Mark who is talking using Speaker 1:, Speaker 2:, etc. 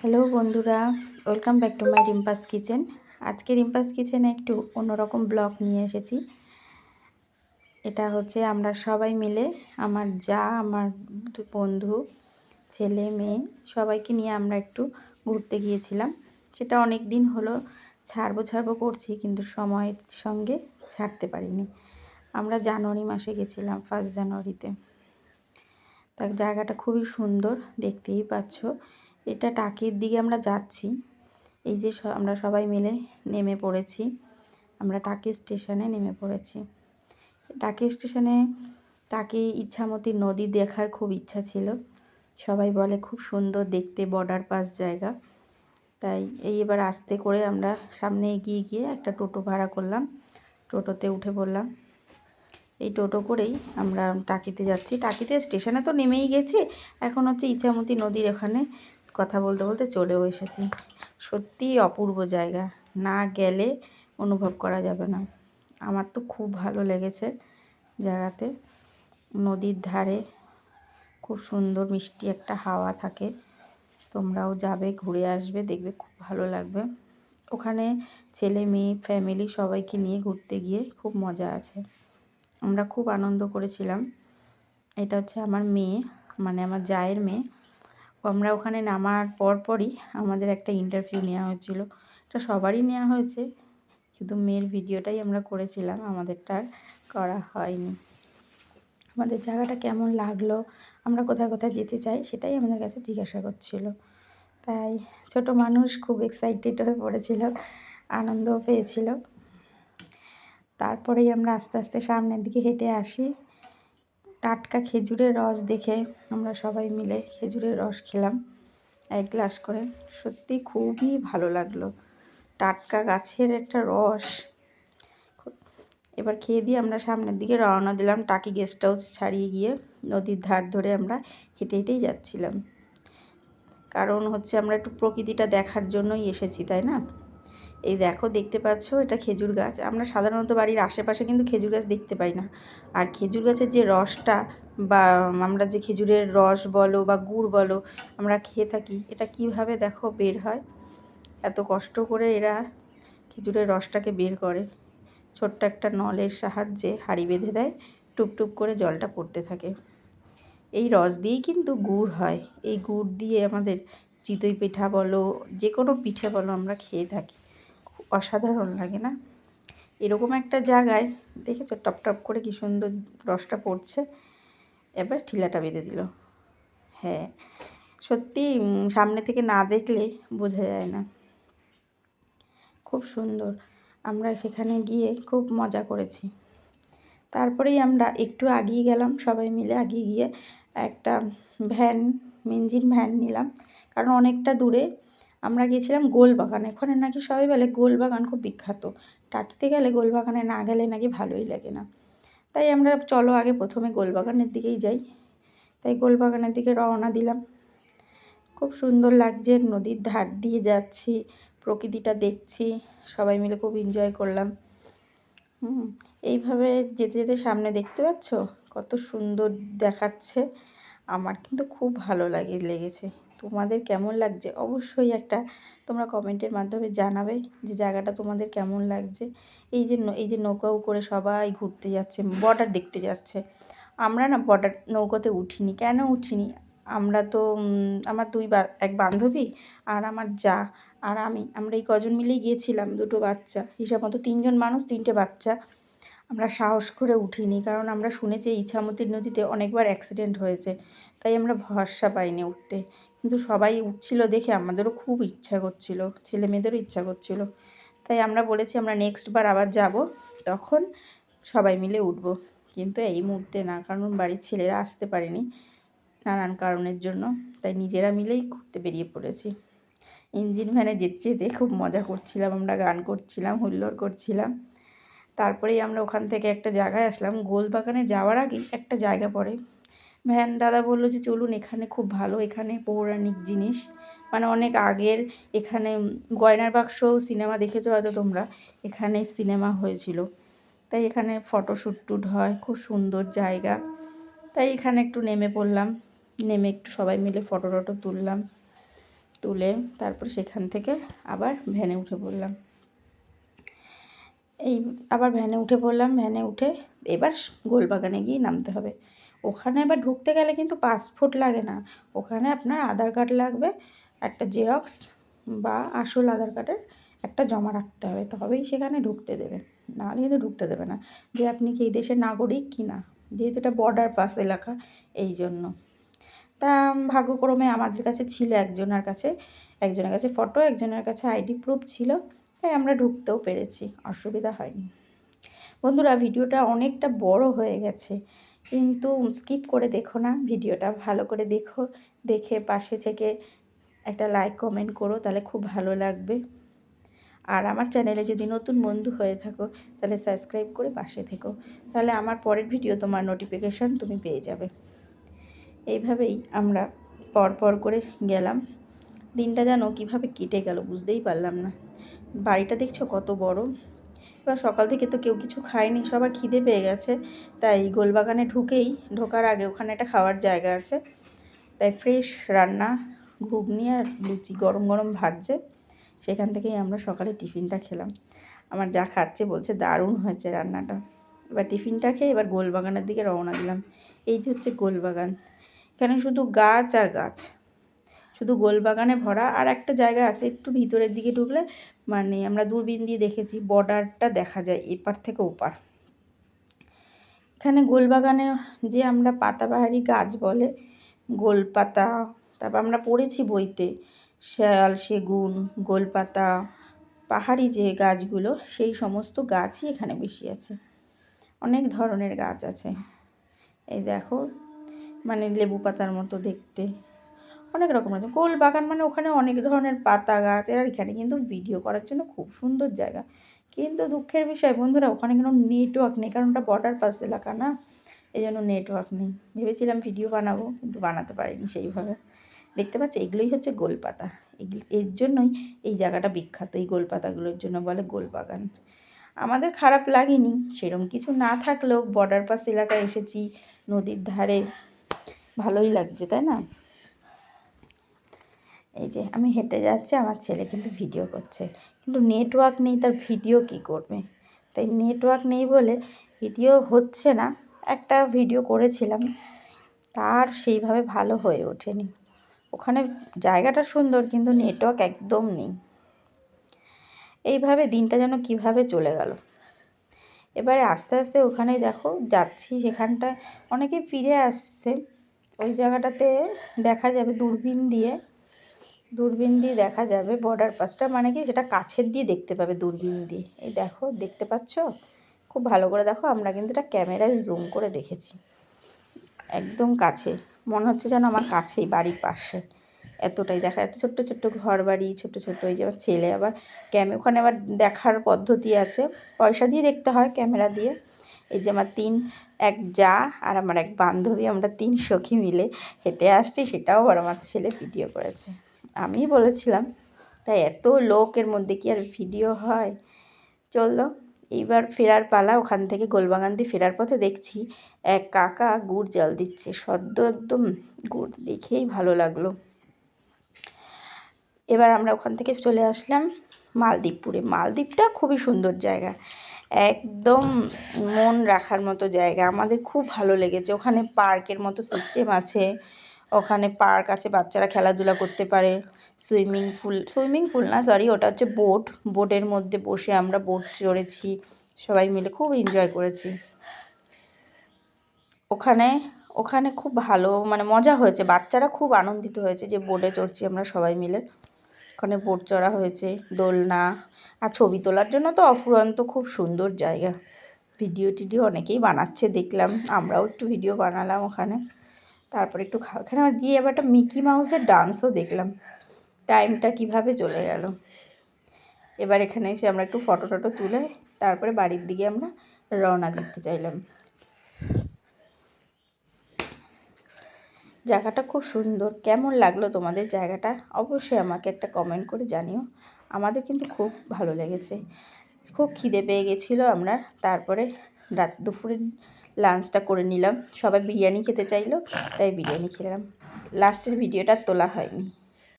Speaker 1: Hello বন্ধুরা, welcome back to my Rimpa's kitchen. আজকে রিম্পাস কিচেনে একটু অন্যরকম ব্লগ নিয়ে এসেছি। এটা হচ্ছে আমরা সবাই মিলে, আমার যা, আমার বন্ধু, ছেলে, মেয়ে, সবাইকে নিয়ে আমরা একটু ঘুরতে গিয়েছিলাম। সেটা অনেক দিন হলো, ছাড়বো ছাড়বো করছি, কিন্তু সময়ের সঙ্গে ছাড়তে পারিনি। আমরা জানুয়ারি মাসে গেছিলাম ফার্স্ট জানুয়ারিতে। তার জায়গাটা খুবই সুন্দর, দেখতেই পাচ্ছ। এটা টাকির দিকে আমরা যাচ্ছি। এই যে আমরা সবাই মিলে নেমে পড়েছি। আমরা টাকি স্টেশনে নেমে পড়েছি। টাকি স্টেশনে টাকি ইচ্ছামতি নদী দেখার খুব ইচ্ছা ছিল। সবাই বলে খুব সুন্দর দেখতে বর্ডার পাস জায়গা। তাই এই এবার আস্তে করে আমরা সামনে এগিয়ে গিয়ে একটা টোটো ভাড়া করলাম। টোটোতে উঠে পড়লাম। এই টোটো করেই আমরা টাকিতে যাচ্ছি। টাকিতে স্টেশনে তো নেমেই গেছি। এখন হচ্ছে ইচ্ছামতি নদীর ওখানে কথা বলতে বলতে চলেও এসেছি। সত্যিই অপূর্ব জায়গা। না গেলে অনুভব করা যাবে না। আমার তো খুব ভালো লেগেছে জায়গাতে। নদীর ধারে খুব সুন্দর মিষ্টি একটা হাওয়া থাকে। তোমরাও যাবে, ঘুরে আসবে, দেখবে খুব ভালো লাগবে। ওখানে ছেলে, মেয়ে ফ্যামিলি সবাইকে নিয়ে ঘুরতে গিয়ে খুব মজা আছে। আমরা খুব আনন্দ করেছিলাম। এটা হচ্ছে আমার মেয়ে মানে আমার জায়ের মেয়ে। আমরা ওখানে নামার পরপরই আমাদের একটা ইন্টারভিউ নেওয়া হয়েছিল। এটা সবারই নেওয়া হয়েছে শুধু মেয়ের ভিডিওটাই আমরা করেছিলাম, আমাদেরটা করা হয়নি। আমাদের জায়গাটা কেমন লাগল, আমরা কোথায় কোথায় যেতে চাই সেটাই আমাদের কাছে জিজ্ঞাসা করছিল। তাই ছোট মানুষ খুব এক্সাইটেড হয়ে পড়েছিল, আনন্দও পেয়েছিল। তারপরেই আমরা আস্তে আস্তে সামনের দিকে হেঁটে আসি। টাটকা খেজুরের রস দেখে আমরা সবাই মিলে খেজুরের রস খেলাম এক গ্লাস করে। সত্যি খুবই ভালো লাগল। টাটকা গাছের একটা রস। এবার খেয়ে দিয়ে আমরা সামনের দিকে রওনা দিলাম টাকি গেস্ট হাউস ছাড়িয়ে গিয়ে। নদীর ধার ধরে আমরা হেঁটে হেঁটেই যাচ্ছিলাম। কারণ হচ্ছে আমরা একটু প্রকৃতিটা দেখার জন্যই এসেছি, তাই না? এই দেখো দেখতে পাচ্ছ এটা খেজুর গাছ। আমরা সাধারণত বাড়ির আশেপাশে কিন্তু খেজুর গাছ দেখতে পাই না। আর খেজুর গাছের যে রসটা বা আমরা যে খেজুরের রস বলো বা গুড় বলো আমরা খেয়ে থাকি, এটা কীভাবে দেখো বের হয়? এত কষ্ট করে এরা খেজুরের রসটাকে বের করে। ছোট্ট একটা নলের সাহায্যে হাঁড়ি বেঁধে দেয়, টুপটুপ করে জলটা পড়তে থাকে। এই রস দিয়েই কিন্তু গুড় হয়। এই গুড় দিয়ে আমাদের চিতই পিঠা বলো যে কোনো পিঠে বলো আমরা খেয়ে থাকি। অসাধারণ লাগে না? এরকম একটা জায়গায় দেখেছ? টপ টপ করে কি সুন্দর রসটা পড়ছে। এবার ঠিলাটা বেঁধে দিল। হ্যাঁ সত্যি সামনে থেকে না দেখলে বোঝা যায় না। খুব সুন্দর। আমরা সেখানে গিয়ে খুব মজা করেছি। তারপরেই আমরা একটু আগিয়ে গেলাম, সবাই মিলে আগিয়ে গিয়ে একটা ভ্যান মেঞ্জিন ভ্যান নিলাম। কারণ অনেকটা দূরে আমরা গিয়েছিলাম গোলবাগানে। ওখানে নাকি সবাই বলে গোলবাগান খুব বিখ্যাত। টাকিতে গেলে গোলবাগানে না গেলে নাকি ভালোই লাগে না। তাই আমরা চলো আগে প্রথমে গোলবাগানের দিকেই যাই। তাই গোলবাগানের দিকে রওনা দিলাম। খুব সুন্দর লাগছে, নদীর ধার দিয়ে যাচ্ছি, প্রকৃতিটা দেখছি, সবাই মিলে খুব এনজয় করলাম। এইভাবে যেতে যেতে সামনে দেখতে পাচ্ছ? কত সুন্দর দেখাচ্ছে। আমার কিন্তু খুব ভালো লাগে, লেগেছে। তোমাদের কেমন লাগছে? অবশ্যই একটা তোমরা কমেন্টের মাধ্যমে জানাবে যে জায়গাটা তোমাদের কেমন লাগছে। এই যে এই যে নৌকাও করে সবাই ঘুরতে যাচ্ছে বর্ডার দেখতে যাচ্ছে। আমরা না বর্ডার নৌকাতে উঠিনি। কেন উঠিনি? আমরা তো আমার দুই বা, এক বান্ধবী আর আমার যা আর আমি। আমরা এই কজন মিলেই গিয়েছিলাম, দুটো বাচ্চা। হিসাব মতো তিনজন মানুষ, তিনটে বাচ্চা। আমরা সাহস করে উঠিনি কারণ আমরা শুনেছি ইছামতি নদীতে অনেকবার অ্যাক্সিডেন্ট হয়েছে। তাই আমরা ভরসা পাইনি উঠতে। কিন্তু সবাই উঠছিল দেখে আমাদেরও খুব ইচ্ছা করছিল ছেলে মেয়েদেরও ইচ্ছা করছিল। তাই আমরা বলেছি, আমরা নেক্সট বার আবার যাব। তখন সবাই মিলে উঠব। কিন্তু এই মুহূর্তে না, কারণ বাড়ির ছেলেরা আসতে পারেনি নানান কারণের জন্য। তাই নিজেরা মিলেই ঘুরতে বেরিয়ে পড়েছি। ইঞ্জিন ভ্যানে যেতে যেতে খুব মজা করছিলাম, আমরা গান করছিলাম, হুল্লোড় করছিলাম। তারপরেই আমরা ওখান থেকে একটা জায়গায় আসলাম। গোলবাগানে যাওয়ার আগেই একটা জায়গা পড়ে। ভ্যান দাদা বলল যে, চলুন, এখানে খুব ভালো, এখানে পৌরাণিক জিনিস। মানে অনেক আগের এখানে গয়নার বাক্স সিনেমা দেখেছ হয়তো তোমরা? এখানে সিনেমা হয়েছিল। তাই এখানে ফটোশ্যুট টুট হয়, খুব সুন্দর জায়গা। তাই এখানে একটু নেমে পড়লাম। নেমে একটু সবাই মিলে ফটো টটো তুললাম, তুলে তারপর সেখান থেকে আবার ভ্যানে উঠে পড়লাম। এই আবার ভ্যানে উঠে পড়লাম, ভ্যানে উঠে এবার গোলবাগানে গিয়ে নামতে হবে। ওখানে আবার ঢুকতে গেলে কিন্তু পাসপোর্ট লাগে না। ওখানে আপনার আধার কার্ড লাগবে, একটা জেরক্স বা আসল আধার কার্ডের একটা জমা রাখতে হবে। তবেই সেখানে ঢুকতে দেবে। নাহলে কিন্তু ঢুকতে দেবে না। যে আপনি কি এই দেশের নাগরিক কি না? যেহেতু এটা বর্ডার পাস এলাকা, এই জন্য। তা ভাগ্যক্রমে আমাদের কাছে ছিল একজনের কাছে একজনের কাছে ফটো একজনের কাছে আইডি প্রুফ ছিল। তাই আমরা ঢুকতেও পেরেছি। অসুবিধা হয়নি। বন্ধুরা, ভিডিওটা অনেকটা বড় হয়ে গেছে। কিন্তু স্কিপ করে দেখো না, ভিডিওটা ভালো করে দেখো, দেখে পাশে থেকে একটা লাইক কমেন্ট করো, তাহলে খুব ভালো লাগবে। আর আমার চ্যানেলে যদি নতুন বন্ধু হয়ে থাকো, তাহলে সাবস্ক্রাইব করে পাশে থেকো, তাহলে আমার পরের ভিডিও তোমার নোটিফিকেশান তুমি পেয়ে যাবে। এইভাবেই আমরা পর পর করে গেলাম। দিনটা যেন কীভাবে কেটে গেল বুঝতেই পারলাম না। বাড়িটা দেখছ কত বড়? এবার সকাল থেকে তো কেউ কিছু খায়নি, সবার খিদে পেয়ে গেছে। তাই গোলবাগানে ঢুকেই ঢোকার আগে ওখানে একটা খাওয়ার জায়গা আছে। তাই ফ্রেশ রান্না, ঘুগনি আর লুচি গরম গরম ভাজছে। সেখান থেকেই আমরা সকালে টিফিনটা খেলাম। আমার যা খাচ্ছে বলছে দারুণ হয়েছে রান্নাটা। এবার টিফিনটা খেয়ে এবার গোলবাগানের দিকে রওনা দিলাম। এই যে হচ্ছে গোলবাগান। এখানে শুধু গাছ আর গাছ। শুধু গোলবাগানে ভরা। আর একটা জায়গা আছে, একটু ভিতরের দিকে ঢুকলে মানে আমরা দূরবীন দিয়ে দেখেছি বর্ডারটা দেখা যায় এপার থেকে ওপার। এখানে গোলবাগানে যে আমরা পাতাবাহারি গাছ বলে, গোলপাতা, তারপর আমরা পড়েছি বইতে, শেয়াল, সেগুন, গোলপাতা, পাহাড়ি যে গাছগুলো, সেই সমস্ত গাছই এখানে বেশি আছে। অনেক ধরনের গাছ আছে। এই দেখো মানে লেবু পাতার মতো দেখতে। অনেক রকম আছে। গোল বাগান মানে ওখানে অনেক ধরনের পাতা গাছ আর এখানে কিন্তু ভিডিও করার জন্য খুব সুন্দর জায়গা। কিন্তু দুঃখের বিষয়, বন্ধুরা, ওখানে কিন্তু নেটওয়ার্ক নেই, কারণ ওটা বর্ডার পাস এলাকা না? এই জন্য নেটওয়ার্ক নেই। ভেবেছিলাম ভিডিও বানাবো, কিন্তু বানাতে পারিনি সেইভাবে। দেখতে পাচ্ছি, এগুলোই হচ্ছে গোলপাতা এর জন্যই এই জায়গাটা বিখ্যাত, এই গোলপাতাগুলোর জন্য বলে গোলবাগান আমাদের খারাপ লাগেনি, সেরম কিছু না থাকলেও বর্ডার পাস এলাকায় এসেছি, নদীর ধারে। ভালোই লাগছে, তাই না? এই যে আমি হেঁটে যাচ্ছি, আমার ছেলে কিন্তু ভিডিও করছে। কিন্তু নেটওয়ার্ক নেই, তার ভিডিও কি করবে? তাই নেটওয়ার্ক নেই বলে ভিডিও হচ্ছে না। একটা ভিডিও করেছিলাম, তার সেইভাবে ভালো হয়ে ওঠেনি। ওখানে জায়গাটা সুন্দর, কিন্তু নেটওয়ার্ক একদম নেই। এইভাবে দিনটা যেন কীভাবে চলে গেল। এবারে আস্তে আস্তে ওখানে দেখো, যাচ্ছি সেখানটায়। অনেকে ফিরে আসছে। ওই জায়গাটাতে দেখা যাবে দূরবীন দিয়ে। দূরবীন দিয়ে দেখা যাবে বর্ডার পাসটা মানে কি সেটা কাছের দিয়ে দেখতে পাবে দূরবীন দিয়ে এই দেখো, দেখতে পাচ্ছ? খুব ভালো করে দেখো, আমরা কিন্তু এটা ক্যামেরায় জুম করে দেখেছি। একদম কাছে, মনে হচ্ছে যেন আমার কাছেই, বাড়ির পাশে। এতটাই দেখা যাচ্ছে, ছোট্ট ছোট্ট ঘর বাড়ি ছোট্ট ছোট্ট ওই যে আমার ছেলে আবার ক্যামে, ওখানে আবার দেখার পদ্ধতি আছে। পয়সা দিয়ে দেখতে হয় ক্যামেরা দিয়ে। এই যে আমার তিন, এক যা আর আমার এক বান্ধবী, আমরা তিন সখী মিলে হেঁটে আসছি, সেটাও আবার আমার ছেলে ভিডিও করেছে। আমি বলেছিলাম, তাই এত লোকের মধ্যে কি আর ভিডিও হয়? চলল, এইবার ফেরার পালা, ওখান থেকে গোলবাগান দিয়ে ফেরার পথে দেখছি এক কাকা গুড় জল দিচ্ছে, সদ্য একদম গুড় দেখেই ভালো লাগল। এবার আমরা ওখান থেকে চলে আসলাম মালদ্বীপপুরে। মালদ্বীপটা খুবই সুন্দর জায়গা, একদম মন রাখার মতো জায়গা, আমাদের খুব ভালো লেগেছে। ওখানে পার্কের মতো সিস্টেম আছে। ওখানে পার্ক আছে, বাচ্চারা খেলাধুলা করতে পারে। সুইমিং পুল সুইমিং পুল না সরি ওটা হচ্ছে বোট। বোটের মধ্যে বসে আমরা বোট চড়েছি, সবাই মিলে খুব এনজয় করেছি। ওখানে ওখানে খুব ভালো মানে মজা হয়েছে। বাচ্চারা খুব আনন্দিত হয়েছে যে বোটে চড়ছি আমরা সবাই মিলে। ওখানে বোট চড়া হয়েছে, দোলনা আর ছবি তোলার জন্য তো অফুরন্ত খুব সুন্দর জায়গা। ভিডিও টিডিও অনেকেই বানাচ্ছে, দেখলাম। আমরাও একটু ভিডিও বানালাম ওখানে। তারপরে একটু খাওয়া এখানে গিয়ে এবার একটা মিকি মাউসের ডান্সও দেখলাম। টাইমটা কীভাবে চলে গেল। এবার এখানে এসে আমরা একটু ফটো টটো তুলে তারপরে বাড়ির দিকে আমরা রওনা দিতে চাইলাম। জায়গাটা খুব সুন্দর। কেমন লাগল তোমাদের জায়গাটা? অবশ্যই আমাকে একটা কমেন্ট করে জানিও। আমাদের কিন্তু খুব ভালো লেগেছে। খুব খিদে পেয়ে গেছিল আমরা। তারপরে রাত দুপুরে লাঞ্চটা করে নিলাম। সবাই বিরিয়ানি খেতে চাইলো তাই বিরিয়ানি খেলাম। লাস্টের ভিডিওটা তোলা হয়নি।